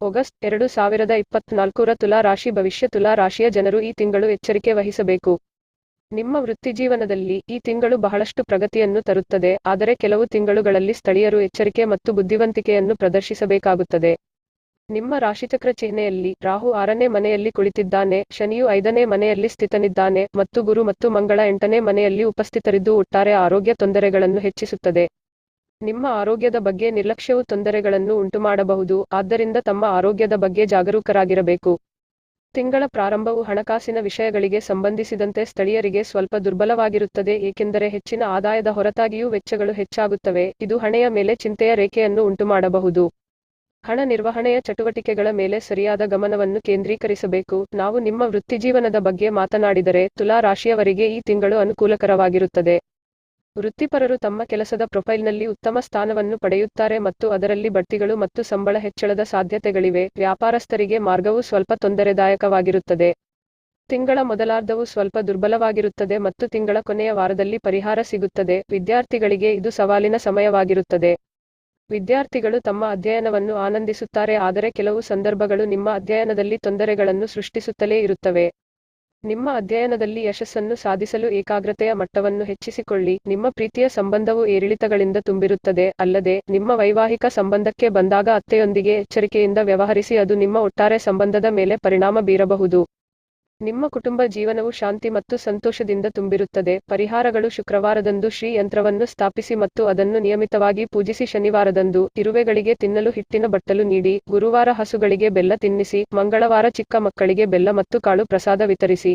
August ಎರಡು ಸಾವಿರದ ಇಪ್ಪತ್ನಾಲ್ಕರ ತುಲಾ ರಾಶಿ ಭವಿಷ್ಯ ತುಲಾ ರಾಶಿಯ ಜನರು ಈ ತಿಂಗಳು ಎಚ್ಚರಿಕೆ ವಹಿಸಬೇಕು. ನಿಮ್ಮ ವೃತ್ತಿಜೀವನದಲ್ಲಿ ಈ ತಿಂಗಳು ಬಹಳಷ್ಟು ಪ್ರಗತಿಯನ್ನು ತರುತ್ತದೆ ಆದರೆ ಕೆಲವು ತಿಂಗಳುಗಳಲ್ಲಿ ಸ್ಥಳೀಯರು ಎಚ್ಚರಿಕೆ ಮತ್ತು ಬುದ್ಧಿವಂತಿಕೆಯನ್ನು ಪ್ರದರ್ಶಿಸಬೇಕಾಗುತ್ತದೆ. ನಿಮ್ಮ ರಾಶಿಚಕ್ರ ಚಿಹ್ನೆಯಲ್ಲಿ ರಾಹು ಆರನೇ ಮನೆಯಲ್ಲಿ ಕುಳಿತಿದ್ದಾನೆ, ಶನಿಯು ಐದನೇ ಮನೆಯಲ್ಲಿ ಸ್ಥಿತನಿದ್ದಾನೆ ಮತ್ತು ಗುರು ಮತ್ತು ಮಂಗಳ ಎಂಟನೇ ಮನೆಯಲ್ಲಿ ಉಪಸ್ಥಿತರಿದ್ದು ಒಟ್ಟಾರೆ ಆರೋಗ್ಯ ತೊಂದರೆಗಳನ್ನು ಹೆಚ್ಚಿಸುತ್ತದೆ. ನಿಮ್ಮ ಆರೋಗ್ಯದ ಬಗ್ಗೆ ನಿರ್ಲಕ್ಷ್ಯವು ತೊಂದರೆಗಳನ್ನು ಉಂಟುಮಾಡಬಹುದು ಆದ್ದರಿಂದ ತಮ್ಮ ಆರೋಗ್ಯದ ಬಗ್ಗೆ ಜಾಗರೂಕರಾಗಿರಬೇಕು. ತಿಂಗಳ ಪ್ರಾರಂಭವು ಹಣಕಾಸಿನ ವಿಷಯಗಳಿಗೆ ಸಂಬಂಧಿಸಿದಂತೆ ಸ್ಥಳೀಯರಿಗೆ ಸ್ವಲ್ಪ ದುರ್ಬಲವಾಗಿರುತ್ತದೆ ಏಕೆಂದರೆ ಹೆಚ್ಚಿನ ಆದಾಯದ ಹೊರತಾಗಿಯೂ ವೆಚ್ಚಗಳು ಹೆಚ್ಚಾಗುತ್ತವೆ, ಇದು ಹಣೆಯ ಮೇಲೆ ಚಿಂತೆಯ ರೇಖೆಯನ್ನು ಉಂಟುಮಾಡಬಹುದು. ಹಣ ನಿರ್ವಹಣೆಯ ಚಟುವಟಿಕೆಗಳ ಮೇಲೆ ಸರಿಯಾದ ಗಮನವನ್ನು ಕೇಂದ್ರೀಕರಿಸಬೇಕು. ನಾವು ನಿಮ್ಮ ವೃತ್ತಿಜೀವನದ ಬಗ್ಗೆ ಮಾತನಾಡಿದರೆ, ತುಲಾ ರಾಶಿಯವರಿಗೆ ಈ ತಿಂಗಳು ಅನುಕೂಲಕರವಾಗಿರುತ್ತದೆ. ವೃತ್ತಿಪರರು ತಮ್ಮ ಕೆಲಸದ ಪ್ರೊಫೈಲ್ನಲ್ಲಿ ಉತ್ತಮ ಸ್ಥಾನವನ್ನು ಪಡೆಯುತ್ತಾರೆ ಮತ್ತು ಅದರಲ್ಲಿ ಬಡ್ತಿಗಳು ಮತ್ತು ಸಂಬಳ ಹೆಚ್ಚಳದ ಸಾಧ್ಯತೆಗಳಿವೆ. ವ್ಯಾಪಾರಸ್ಥರಿಗೆ ಮಾರ್ಗವು ಸ್ವಲ್ಪ ತೊಂದರೆದಾಯಕವಾಗಿರುತ್ತದೆ. ತಿಂಗಳ ಮೊದಲಾರ್ಧವು ಸ್ವಲ್ಪ ದುರ್ಬಲವಾಗಿರುತ್ತದೆ ಮತ್ತು ತಿಂಗಳ ಕೊನೆಯ ವಾರದಲ್ಲಿ ಪರಿಹಾರ ಸಿಗುತ್ತದೆ. ವಿದ್ಯಾರ್ಥಿಗಳಿಗೆ ಇದು ಸವಾಲಿನ ಸಮಯವಾಗಿರುತ್ತದೆ. ವಿದ್ಯಾರ್ಥಿಗಳು ತಮ್ಮ ಅಧ್ಯಯನವನ್ನು ಆನಂದಿಸುತ್ತಾರೆ, ಆದರೆ ಕೆಲವು ಸಂದರ್ಭಗಳು ನಿಮ್ಮ ಅಧ್ಯಯನದಲ್ಲಿ ತೊಂದರೆಗಳನ್ನು ಸೃಷ್ಟಿಸುತ್ತಲೇ ಇರುತ್ತವೆ. ನಿಮ್ಮ ಅಧ್ಯಯನದಲ್ಲಿ ಯಶಸ್ಸನ್ನು ಸಾಧಿಸಲು ಏಕಾಗ್ರತೆಯ ಮಟ್ಟವನ್ನು ಹೆಚ್ಚಿಸಿಕೊಳ್ಳಿ. ನಿಮ್ಮ ಪ್ರೀತಿಯ ಸಂಬಂಧವು ಏರಿಳಿತಗಳಿಂದ ತುಂಬಿರುತ್ತದೆ, ಅಲ್ಲದೆ ನಿಮ್ಮ ವೈವಾಹಿಕ ಸಂಬಂಧಕ್ಕೆ ಬಂದಾಗ ಅತ್ತೆಯೊಂದಿಗೆ ಎಚ್ಚರಿಕೆಯಿಂದ ವ್ಯವಹರಿಸಿ ಅದು ನಿಮ್ಮ ಒಟ್ಟಾರೆ ಸಂಬಂಧದ ಮೇಲೆ ಪರಿಣಾಮ ಬೀರಬಹುದು. ನಿಮ್ಮ ಕುಟುಂಬ ಜೀವನವು ಶಾಂತಿ ಮತ್ತು ಸಂತೋಷದಿಂದ ತುಂಬಿರುತ್ತದೆ. ಪರಿಹಾರಗಳು ಶುಕ್ರವಾರದಂದು ಶ್ರೀ ಯಂತ್ರವನ್ನು ಸ್ಥಾಪಿಸಿ ಮತ್ತು ಅದನ್ನು ನಿಯಮಿತವಾಗಿ ಪೂಜಿಸಿ ಶನಿವಾರದಂದು ಇರುವೆಗಳಿಗೆ ತಿನ್ನಲು ಹಿಟ್ಟಿನ ಬಟ್ಟಲು ನೀಡಿ, ಗುರುವಾರ ಹಸುಗಳಿಗೆ ಬೆಲ್ಲ ತಿನ್ನಿಸಿ, ಮಂಗಳವಾರ ಚಿಕ್ಕ ಮಕ್ಕಳಿಗೆ ಬೆಲ್ಲ ಮತ್ತು ಕಾಳು ಪ್ರಸಾದ ವಿತರಿಸಿ.